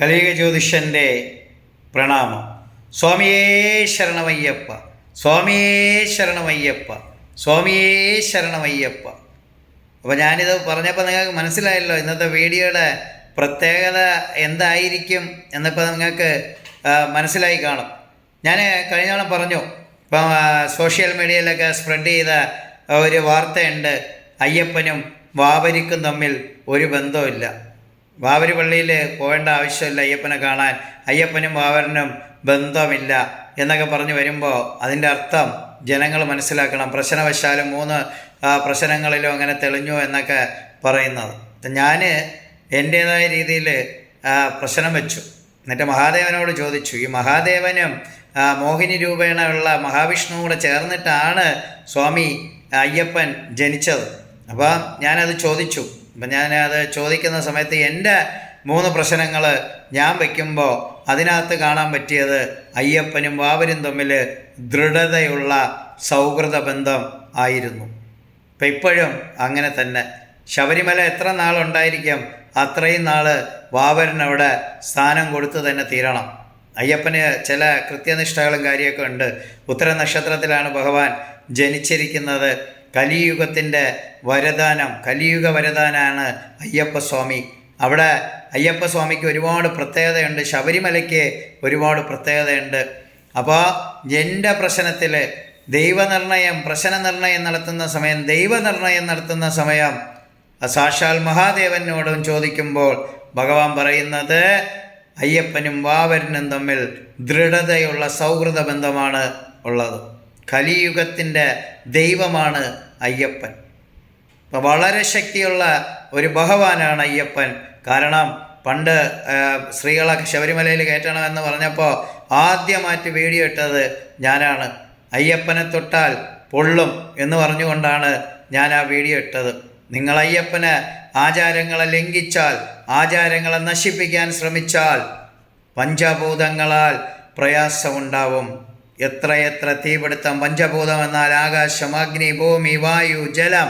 കലിയുഗ ജ്യോതിഷന്റെ പ്രണാമം. സ്വാമിയേ ശരണമയ്യപ്പ സ്വാമിയേ ശരണമയ്യപ്പ സ്വാമിയേ ശരണമയ്യപ്പ. അപ്പോൾ ഞാനിത് പറഞ്ഞപ്പോൾ നിങ്ങൾക്ക് മനസ്സിലായല്ലോ ഇന്നത്തെ വീഡിയോയുടെ പ്രത്യേകത എന്തായിരിക്കും എന്നിപ്പോൾ നിങ്ങൾക്ക് മനസ്സിലായി കാണും. ഞാൻ കഴിഞ്ഞ തവണ പറഞ്ഞു ഇപ്പം സോഷ്യൽ മീഡിയയിലൊക്കെ സ്പ്രെഡ് ചെയ്ത ഒരു വാർത്തയുണ്ട് അയ്യപ്പനും വാവരിക്കും തമ്മിൽ ഒരു ബന്ധവുമില്ല. വാവരി പള്ളിയിൽ പോകേണ്ട ആവശ്യമില്ല അയ്യപ്പനെ കാണാൻ. അയ്യപ്പനും വാവരനും ബന്ധമില്ല എന്നൊക്കെ പറഞ്ഞു വരുമ്പോൾ അതിന്റെ അർത്ഥം ജനങ്ങൾ മനസ്സിലാക്കണം. പ്രശ്നവശാലും മൂന്ന് പ്രശ്നങ്ങളിലോ അങ്ങനെ തെളിഞ്ഞു എന്നൊക്കെ പറയുന്നത്. ഞാൻ എന്റേതായ രീതിയിൽ പ്രശ്നം വെച്ചു. എന്നിട്ട് മഹാദേവനോട് ചോദിച്ചു. ഈ മഹാദേവനും മോഹിനി രൂപേണ ഉള്ള മഹാവിഷ്ണുവും കൂടെ ചേർന്നിട്ടാണ് സ്വാമി അയ്യപ്പൻ ജനിച്ചത്. അപ്പോൾ ഞാനത് ചോദിച്ചു. അപ്പം ഞാൻ അത് ചോദിക്കുന്ന സമയത്ത് എന്റെ മൂന്ന് പ്രശ്നങ്ങൾ ഞാൻ വയ്ക്കുമ്പോൾ അതിനകത്ത് കാണാൻ പറ്റിയത് അയ്യപ്പനും വാവരും തമ്മിൽ ദൃഢതയുള്ള സൗഹൃദ ബന്ധം ആയിരുന്നു. ഇപ്പം ഇപ്പോഴും അങ്ങനെ തന്നെ. ശബരിമല എത്ര നാളുണ്ടായിരിക്കും അത്രയും നാൾ വാവരനവിടെ സ്ഥാനം കൊടുത്തു തന്നെ തീരണം. അയ്യപ്പന് ചില കൃത്യനിഷ്ഠകളും കാര്യമൊക്കെ ഉണ്ട്. ഉത്തര നക്ഷത്രത്തിലാണ് ഭഗവാൻ ജനിച്ചിരിക്കുന്നത്. കലിയുഗത്തിന്റെ വരദാനം കലിയുഗ വരദാനാണ് അയ്യപ്പസ്വാമി. അവിടെ അയ്യപ്പസ്വാമിക്ക് ഒരുപാട് പ്രത്യേകതയുണ്ട് ശബരിമലയ്ക്ക് ഒരുപാട് പ്രത്യേകതയുണ്ട്. അപ്പോൾ എന്റെ പ്രശ്നത്തിൽ ദൈവനിർണയം പ്രശ്നനിർണയം നടത്തുന്ന സമയം ദൈവനിർണയം നടത്തുന്ന സമയം സാക്ഷാൽ മഹാദേവനോടും ചോദിക്കുമ്പോൾ ഭഗവാൻ പറയുന്നത് അയ്യപ്പനും വാവരനും തമ്മിൽ ദൃഢതയുള്ള സൗഹൃദ ബന്ധമാണ് ഉള്ളത്. കലിയുഗത്തിന്റെ ദൈവമാണ് അയ്യപ്പൻ. അപ്പോൾ വളരെ ശക്തിയുള്ള ഒരു ഭഗവാനാണ് അയ്യപ്പൻ. കാരണം പണ്ട് സ്ത്രീകളെ ശബരിമലയിൽ കയറ്റണമെന്ന് പറഞ്ഞപ്പോൾ ആദ്യമായിട്ട് വീഡിയോ ഇട്ടത് ഞാനാണ്. അയ്യപ്പനെ തൊട്ടാൽ പൊള്ളും എന്ന് പറഞ്ഞുകൊണ്ടാണ് ഞാൻ ആ വീഡിയോ ഇട്ടത്. നിങ്ങൾ അയ്യപ്പന് ആചാരങ്ങളെ ലംഘിച്ചാൽ ആചാരങ്ങളെ നശിപ്പിക്കാൻ ശ്രമിച്ചാൽ പഞ്ചഭൂതങ്ങളാൽ പ്രയാസമുണ്ടാവും. എത്രയെത്ര തീപിടുത്തം പഞ്ചഭൂതം എന്നാൽ ആകാശം അഗ്നി ഭൂമി വായു ജലം.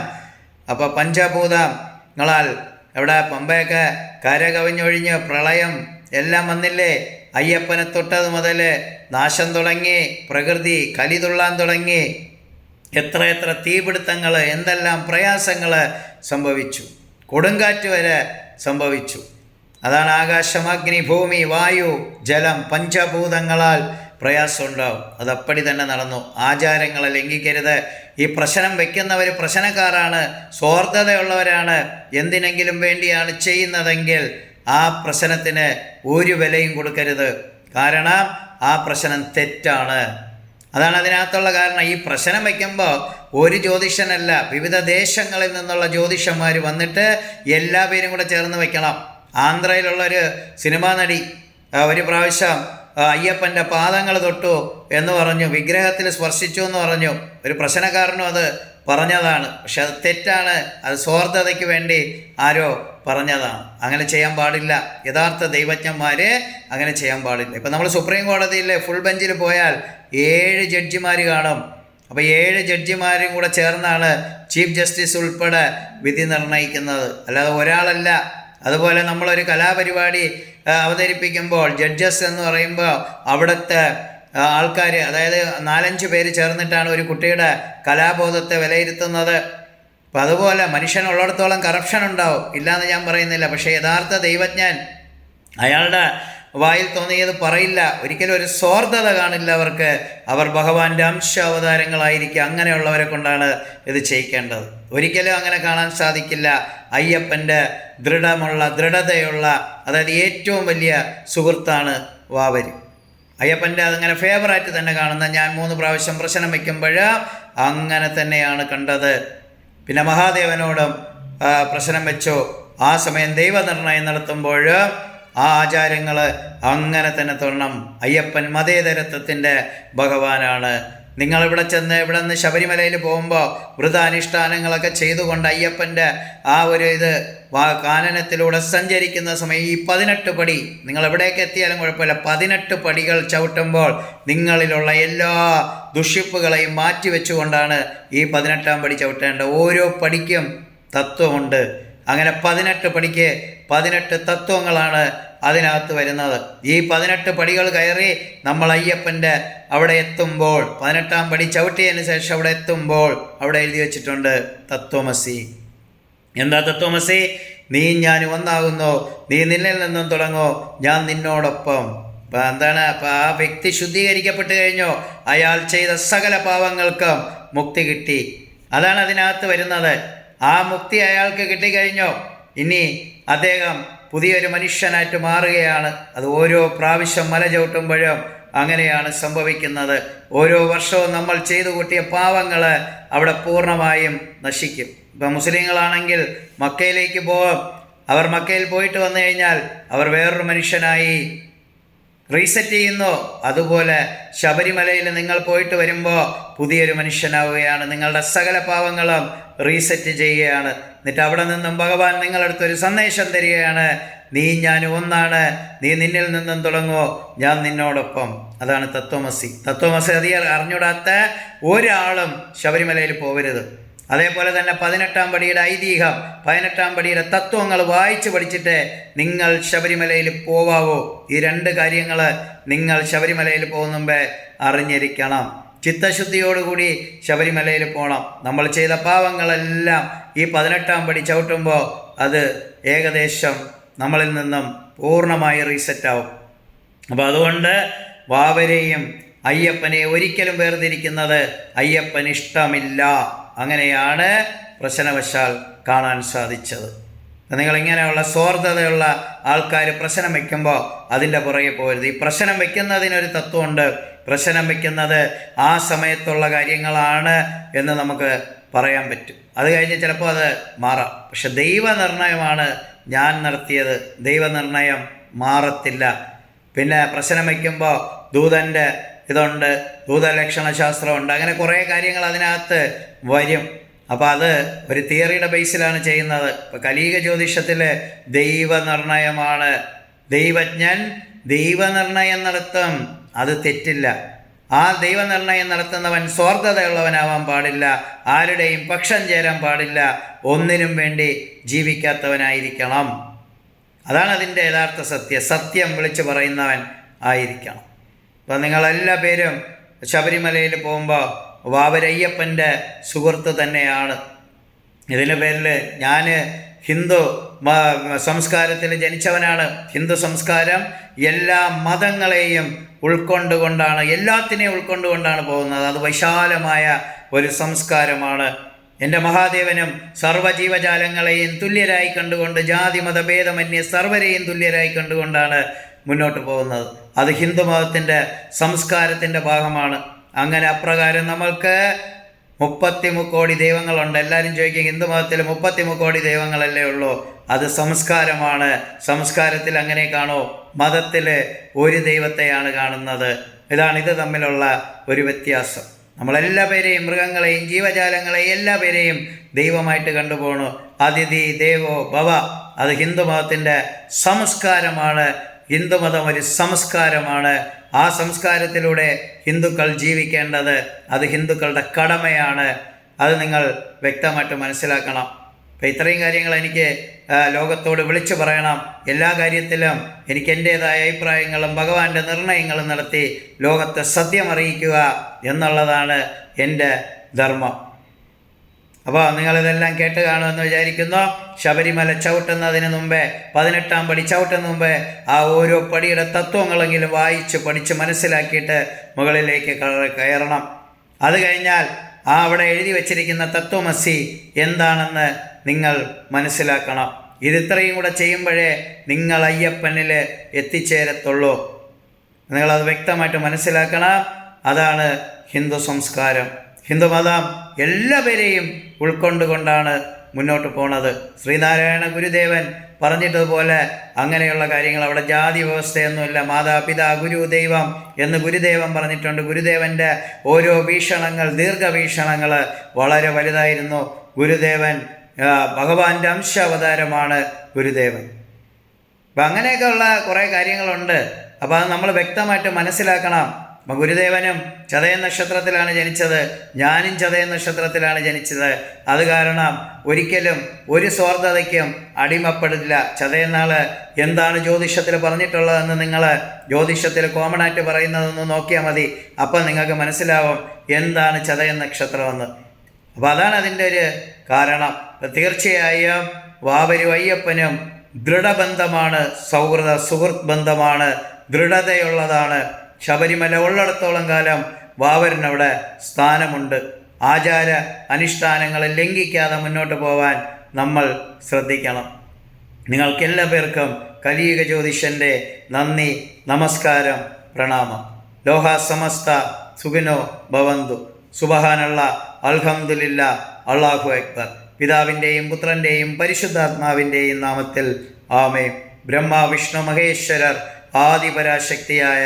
അപ്പോൾ പഞ്ചഭൂതങ്ങളാൽ എവിടെ? പമ്പയൊക്കെ കരകവിഞ്ഞൊഴിഞ്ഞ് പ്രളയം എല്ലാം വന്നില്ലേ? അയ്യപ്പനെ തൊട്ടത് മുതൽ നാശം തുടങ്ങി പ്രകൃതി കലി തുള്ളാൻ തുടങ്ങി. എത്ര എത്ര തീപിടുത്തങ്ങൾ എന്തെല്ലാം പ്രയാസങ്ങൾ സംഭവിച്ചു? കൊടുങ്കാറ്റ് വരെ സംഭവിച്ചു. അതാണ് ആകാശം അഗ്നി ഭൂമി വായു ജലം പഞ്ചഭൂതങ്ങളാൽ പ്രയാസമുണ്ടാവും. അതപ്പടി തന്നെ നടന്നു. ആചാരങ്ങളെ ലംഘിക്കരുത്. ഈ പ്രശ്നം വയ്ക്കുന്നവർ പ്രശ്നക്കാരാണ്. സ്വാർത്ഥതയുള്ളവരാണ്. എന്തിനെങ്കിലും വേണ്ടിയാണ് ചെയ്യുന്നതെങ്കിൽ ആ പ്രശ്നത്തിന് ഒരു വിലയും കൊടുക്കരുത്. കാരണം ആ പ്രശ്നം തെറ്റാണ്. അതാണ് അതിനകത്തുള്ള കാരണം. ഈ പ്രശ്നം വയ്ക്കുമ്പോൾ ഒരു ജ്യോതിഷനല്ല വിവിധ ദേശങ്ങളിൽ നിന്നുള്ള ജ്യോതിഷന്മാർ വന്നിട്ട് എല്ലാ പേരും കൂടെ ചേർന്ന് വയ്ക്കണം ആന്ധ്രയിലുള്ള ഒരു സിനിമാ നടി ഒരു പ്രാവശ്യം അയ്യപ്പന്റെ പാദങ്ങൾ തൊട്ടു എന്ന് പറഞ്ഞു വിഗ്രഹത്തിൽ സ്പർശിച്ചു എന്ന് പറഞ്ഞു. ഒരു പ്രശ്നക്കാരനും അത് പറഞ്ഞതാണ്. പക്ഷെ അത് തെറ്റാണ്. അത് സ്വാർത്ഥതയ്ക്ക് വേണ്ടി ആരോ പറഞ്ഞതാണ്. അങ്ങനെ ചെയ്യാൻ പാടില്ല. യഥാർത്ഥ ദൈവജ്ഞന്മാർ അങ്ങനെ ചെയ്യാൻ പാടില്ല. ഇപ്പം നമ്മൾ സുപ്രീം കോടതിയിലെ ഫുൾ ബെഞ്ചിൽ പോയാൽ ഏഴ് ജഡ്ജിമാർ കാണും. അപ്പോൾ ഏഴ് ജഡ്ജിമാരും കൂടെ ചേർന്നാണ് ചീഫ് ജസ്റ്റിസ് ഉൾപ്പെടെ വിധി നിർണയിക്കുന്നത് അല്ലാതെ ഒരാളല്ല. അതുപോലെ നമ്മളൊരു കലാപരിപാടി അവതരിപ്പിക്കുമ്പോൾ ജഡ്ജസ് എന്ന് പറയുമ്പോൾ അവിടുത്തെ ആൾക്കാർ അതായത് നാലഞ്ച് പേര് ചേർന്നിട്ടാണ് ഒരു കുട്ടിയുടെ കലാബോധത്തെ വിലയിരുത്തുന്നത്. അപ്പം അതുപോലെ മനുഷ്യനുള്ളിടത്തോളം കറപ്ഷൻ ഉണ്ടാവും. ഇല്ലയെന്ന് ഞാൻ പറയുന്നില്ല. പക്ഷേ യഥാർത്ഥ ദൈവജ്ഞൻ അയാളുടെ വായിൽ തോന്നിയത് പറയില്ല. ഒരിക്കലും ഒരു സ്വാർത്ഥത കാണില്ല അവർക്ക്. അവർ ഭഗവാന്റെ അംശ അവതാരങ്ങളായിരിക്കും അങ്ങനെയുള്ളവരെ കൊണ്ടാണ് ഇത് ചെയ്യിക്കേണ്ടത്. ഒരിക്കലും അങ്ങനെ കാണാൻ സാധിക്കില്ല. അയ്യപ്പന്റെ ദൃഢമുള്ള ദൃഢതയുള്ള അതായത് ഏറ്റവും വലിയ സുഹൃത്താണ് വാവരി. അയ്യപ്പന്റെ അതങ്ങനെ ഫേവറായിട്ട് തന്നെ കാണുന്ന ഞാൻ മൂന്ന് പ്രാവശ്യം പ്രശ്നം വയ്ക്കുമ്പോൾ അങ്ങനെ തന്നെയാണ് കണ്ടത്. പിന്നെ മഹാദേവനോടും പ്രശ്നം വെച്ചു. ആ സമയം ദൈവനിർണയം നടത്തുമ്പോൾ ആ ആചാരങ്ങൾ അങ്ങനെ തന്നെ തൊഴണം അയ്യപ്പൻ മതേതരത്വത്തിന്റെ ഭഗവാനാണ് നിങ്ങൾ ഇവിടെ ചെന്ന് ഇവിടെ നിന്ന് ശബരിമലയിൽ പോകുമ്പോൾ വൃതാനുഷ്ഠാനങ്ങളൊക്കെ ചെയ്തുകൊണ്ട് അയ്യപ്പന്റെ ആ ഒരു ഇത് കാനനത്തിലൂടെ സഞ്ചരിക്കുന്ന സമയം ഈ പതിനെട്ട് പടി. നിങ്ങൾ എവിടേക്ക് എത്തിയാലും കുഴപ്പമില്ല. പതിനെട്ട് പടികൾ ചവിട്ടുമ്പോൾ നിങ്ങളിലുള്ള എല്ലാ ദുഷിപ്പുകളെയും മാറ്റിവെച്ചുകൊണ്ടാണ് ഈ പതിനെട്ടാം പടി ചവിട്ടേണ്ടത്. ഓരോ പടിക്കും തത്വമുണ്ട്. അങ്ങനെ പതിനെട്ട് പടിക്ക് പതിനെട്ട് തത്വങ്ങളാണ് അതിനകത്ത് വരുന്നത്. ഈ പതിനെട്ട് പടികൾ കയറി നമ്മൾ അയ്യപ്പന്റെ അവിടെ എത്തുമ്പോൾ പതിനെട്ടാം പടി ചവിട്ടിയതിന് ശേഷം അവിടെ എത്തുമ്പോൾ അവിടെ എഴുതി വച്ചിട്ടുണ്ട് തത്വമസി. എന്താ തത്വമസി? നീ ഞാൻ ഒന്നാകുന്നു നീ നിന്നിൽ നിന്നും തുടങ്ങോ ഞാൻ നിന്നോടൊപ്പം. അപ്പം എന്താണ്? അപ്പം ആ വ്യക്തി ശുദ്ധീകരിക്കപ്പെട്ട് കഴിഞ്ഞോ. അയാൾ ചെയ്ത സകല പാവങ്ങൾക്കും മുക്തി കിട്ടി. അതാണ് അതിനകത്ത് വരുന്നത്. ആ മുക്തി അയാൾക്ക് കിട്ടിക്കഴിഞ്ഞോ? ഇനി അദ്ദേഹം പുതിയൊരു മനുഷ്യനായിട്ട് മാറുകയാണ്. അത് ഓരോ പ്രാവശ്യം മല ചവിട്ടുമ്പോഴും അങ്ങനെയാണ് സംഭവിക്കുന്നത്. ഓരോ വർഷവും നമ്മൾ ചെയ്തു കൂട്ടിയ പാവങ്ങൾ അവിടെ പൂർണമായും നശിക്കും. ഇപ്പം മുസ്ലിങ്ങളാണെങ്കിൽ മക്കയിലേക്ക് പോകും അവർ മക്കയിൽ പോയിട്ട് വന്നു കഴിഞ്ഞാൽ അവർ വേറൊരു മനുഷ്യനായി റീസെറ്റ് ചെയ്യുന്നു. അതുപോലെ ശബരിമലയിൽ നിങ്ങൾ പോയിട്ട് വരുമ്പോൾ പുതിയൊരു മനുഷ്യനാവുകയാണ്. നിങ്ങളുടെ സകല പാവങ്ങളും റീസെറ്റ് ചെയ്യുകയാണ്. എന്നിട്ട് അവിടെ നിന്നും ഭഗവാൻ നിങ്ങളടുത്ത് ഒരു സന്ദേശം തരികയാണ്. നീ ഞാൻ ഒന്നാണ്. നീ നിന്നിൽ നിന്നും തുടങ്ങുമോ ഞാൻ നിന്നോടൊപ്പം. അതാണ് തത്വമസി. തത്വമസി അധികം അറിഞ്ഞൂടാത്ത ഒരാളും ശബരിമലയിൽ പോകരുത് അതേപോലെ തന്നെ പതിനെട്ടാം പടിയുടെ ഐതിഹ്യം പതിനെട്ടാം പടിയുടെ തത്വങ്ങൾ വായിച്ച് പഠിച്ചിട്ട് നിങ്ങൾ ശബരിമലയിൽ പോവാവോ? ഈ രണ്ട് കാര്യങ്ങൾ നിങ്ങൾ ശബരിമലയിൽ പോകുന്ന മുമ്പേ അറിഞ്ഞിരിക്കണം. ചിത്തശുദ്ധിയോടുകൂടി ശബരിമലയിൽ പോകണം നമ്മൾ ചെയ്ത പാവങ്ങളെല്ലാം ഈ പതിനെട്ടാം പടി ചവിട്ടുമ്പോൾ അത് ഏകദേശം നമ്മളിൽ നിന്നും പൂർണമായി റീസെറ്റാവും അപ്പോൾ അതുകൊണ്ട് വാവരെയും അയ്യപ്പനെ ഒരിക്കലും വേർതിരിക്കുന്നത് അയ്യപ്പൻ ഇഷ്ടമില്ല അങ്ങനെയാണ് പ്രശ്നവശാൽ കാണാൻ സാധിച്ചത്. നിങ്ങളിങ്ങനെയുള്ള സ്വാർത്ഥതയുള്ള ആൾക്കാർ പ്രശ്നം വയ്ക്കുമ്പോൾ അതിന്റെ പുറകെ പോകരുത്. ഈ പ്രശ്നം വയ്ക്കുന്നതിനൊരു തത്വമുണ്ട്. പ്രശ്നം വയ്ക്കുന്നത് ആ സമയത്തുള്ള കാര്യങ്ങളാണ് എന്ന് നമുക്ക് പറയാൻ പറ്റും. അത് കഴിഞ്ഞ് ചിലപ്പോൾ അത് മാറാം. പക്ഷെ ദൈവനിർണയമാണ് ഞാൻ നടത്തിയത്. ദൈവനിർണയം മാറത്തില്ല. പിന്നെ പ്രശ്നം വയ്ക്കുമ്പോൾ ദൂതന്റെ ഇതുണ്ട്. ഭൂതലക്ഷണശാസ്ത്രമുണ്ട് അങ്ങനെ കുറേ കാര്യങ്ങൾ അതിനകത്ത് വരും. അപ്പോൾ അത് ഒരു തിയറിയുടെ ബേസിലാണ് ചെയ്യുന്നത്. ഇപ്പോൾ കലീക ജ്യോതിഷത്തിൽ ദൈവനിർണയമാണ്. ദൈവജ്ഞൻ ദൈവനിർണയം നടത്തും അത് തെറ്റില്ല. ആ ദൈവനിർണയം നടത്തുന്നവൻ സ്വാർത്ഥതയുള്ളവനാവാൻ പാടില്ല. ആരുടെയും പക്ഷം ചേരാൻ പാടില്ല. ഒന്നിനും വേണ്ടി ജീവിക്കാത്തവനായിരിക്കണം. അതാണ് അതിന്റെ യഥാർത്ഥ സത്യം. സത്യം വിളിച്ചു പറയുന്നവൻ ആയിരിക്കണം. അപ്പം നിങ്ങളെല്ലാ പേരും ശബരിമലയിൽ പോകുമ്പോൾ വാവരയ്യപ്പന്റെ സുഹൃത്ത് തന്നെയാണ്. ഇതിന്റെ പേരിൽ ഞാൻ ഹിന്ദു സംസ്കാരത്തിൽ ജനിച്ചവനാണ്. ഹിന്ദു സംസ്കാരം എല്ലാ മതങ്ങളെയും ഉൾക്കൊണ്ടുകൊണ്ടാണ് എല്ലാത്തിനെയും ഉൾക്കൊണ്ടുകൊണ്ടാണ് പോകുന്നത്. അത് വിശാലമായ ഒരു സംസ്കാരമാണ്. എന്റെ മഹാദേവനും സർവജീവജാലങ്ങളെയും തുല്യരായി കണ്ടുകൊണ്ട് ജാതി മതഭേദമന്യേ സർവരെയും തുല്യരായി കണ്ടുകൊണ്ടാണ് മുന്നോട്ട് പോകുന്നത്. അത് ഹിന്ദു മതത്തിന്റെ സംസ്കാരത്തിന്റെ ഭാഗമാണ്. അങ്ങനെ അപ്രകാരം നമ്മൾക്ക് മുപ്പത്തി മുക്കോടി ദൈവങ്ങളുണ്ട്. എല്ലാവരും ചോദിക്കും ഹിന്ദു മതത്തിൽ മുപ്പത്തി മുക്കോടി ദൈവങ്ങളല്ലേ ഉള്ളൂ? അത് സംസ്കാരമാണ്. സംസ്കാരത്തിൽ അങ്ങനെ കാണോ? മതത്തിൽ ഒരു ദൈവത്തെയാണ് കാണുന്നത്. ഇതാണ് ഇത് തമ്മിലുള്ള ഒരു വ്യത്യാസം. നമ്മളെല്ലാ പേരെയും മൃഗങ്ങളെയും ജീവജാലങ്ങളെയും എല്ലാ പേരെയും ദൈവമായിട്ട് കണ്ടുപോകണു അതിഥി ദേവോ ഭവ. അത് ഹിന്ദു മതത്തിന്റെ സംസ്കാരമാണ്. ഹിന്ദുമതം ഒരു സംസ്കാരമാണ്. ആ സംസ്കാരത്തിലൂടെ ഹിന്ദുക്കൾ ജീവിക്കേണ്ടത് അത് ഹിന്ദുക്കളുടെ കടമയാണ്. അത് നിങ്ങൾ വ്യക്തമായിട്ട് മനസ്സിലാക്കണം. അപ്പം ഇത്രയും കാര്യങ്ങൾ എനിക്ക് ലോകത്തോട് വിളിച്ചു പറയണം. എല്ലാ കാര്യത്തിലും എനിക്ക് എന്റെതായ അഭിപ്രായങ്ങളും ഭഗവാന്റെ നിർണയങ്ങളും നടത്തി ലോകത്തെ സത്യം അറിയിക്കുക എന്നുള്ളതാണ് എന്റെ ധർമ്മം. അപ്പോൾ നിങ്ങളിതെല്ലാം കേട്ട് കാണുമെന്ന് വിചാരിക്കുന്നു. ശബരിമല ചവിട്ടുന്നതിന് മുമ്പേ പതിനെട്ടാം പടി ചവിട്ടുന്ന മുമ്പേ ആ ഓരോ പടിയുടെ തത്വങ്ങളെങ്കിലും വായിച്ച് പഠിച്ച് മനസ്സിലാക്കിയിട്ട് മുകളിലേക്ക് കയറണം. അത് കഴിഞ്ഞാൽ ആ അവിടെ എഴുതി വച്ചിരിക്കുന്ന തത്വമസി എന്താണെന്ന് നിങ്ങൾ മനസ്സിലാക്കണം. ഇത് ഇത്രയും കൂടെ ചെയ്യുമ്പോഴേ നിങ്ങൾ അയ്യപ്പനിൽ എത്തിച്ചേരത്തുള്ളൂ. നിങ്ങളത് വ്യക്തമായിട്ട് മനസ്സിലാക്കണം. അതാണ് ഹിന്ദു സംസ്കാരം. ഹിന്ദുമതം എല്ലാവരെയും ഉൾക്കൊണ്ടുകൊണ്ടാണ് മുന്നോട്ട് പോണത്. ശ്രീനാരായണ ഗുരുദേവൻ പറഞ്ഞിട്ടതുപോലെ അങ്ങനെയുള്ള കാര്യങ്ങൾ അവിടെ ജാതി വ്യവസ്ഥയൊന്നുമില്ല. മാതാപിതാ ഗുരു ദൈവം എന്ന് ഗുരുദേവൻ പറഞ്ഞിട്ടുണ്ട്. ഗുരുദേവന്റെ ഓരോ വീക്ഷണങ്ങൾ ദീർഘവീക്ഷണങ്ങൾ വളരെ വലുതായിരുന്നു. ഗുരുദേവൻ ഭഗവാന്റെ അംശ അവതാരമാണ് ഗുരുദേവൻ. അപ്പം അങ്ങനെയൊക്കെയുള്ള കുറേ കാര്യങ്ങളുണ്ട്. അപ്പോൾ അത് നമ്മൾ വ്യക്തമായിട്ട് മനസ്സിലാക്കണം. ഗുരുദേവനും ചതയ നക്ഷത്രത്തിലാണ് ജനിച്ചത്. ഞാനും ചതയ നക്ഷത്രത്തിലാണ് ജനിച്ചത്. അത് കാരണം ഒരിക്കലും ഒരു സ്വാർത്ഥതയ്ക്കും അടിമപ്പെടില്ല. ചതയനാൾ എന്താണ് ജ്യോതിഷത്തിൽ പറഞ്ഞിട്ടുള്ളതെന്ന് നിങ്ങൾ ജ്യോതിഷത്തിൽ കോമൺ ആയിട്ട് പറയുന്നതെന്ന് നോക്കിയാൽ മതി. അപ്പം നിങ്ങൾക്ക് മനസ്സിലാവും എന്താണ് ചതയ നക്ഷത്രമെന്ന്. അപ്പോൾ അതാണ് അതിന്റെ ഒരു കാരണം. തീർച്ചയായും വാവരു അയ്യപ്പനും ദൃഢബന്ധമാണ് സൗഹൃദ സുഹൃത്ത് ബന്ധമാണ് ദൃഢതയുള്ളതാണ്. ശബരിമല ഉള്ളിടത്തോളം കാലം വാവരനവിടെ സ്ഥാനമുണ്ട്. ആചാര അനുഷ്ഠാനങ്ങളെ ലംഘിക്കാതെ മുന്നോട്ട് പോവാൻ നമ്മൾ ശ്രദ്ധിക്കണം. നിങ്ങൾക്കെല്ലാ പേർക്കും കലിയുഗ ജ്യോതിഷന്റെ നന്ദി നമസ്കാരം പ്രണാമം. ലോഹ സമസ്ത സുഖിനോ ഭവന്തു. സുബഹാനുള്ള അൽഹംദുലില്ല അള്ളാഹു അക്ബർ. പിതാവിന്റെയും പുത്രന്റെയും പരിശുദ്ധാത്മാവിന്റെയും നാമത്തിൽ ആമേ ബ്രഹ്മ വിഷ്ണു മഹേശ്വരർ ആദിപരാശക്തിയായ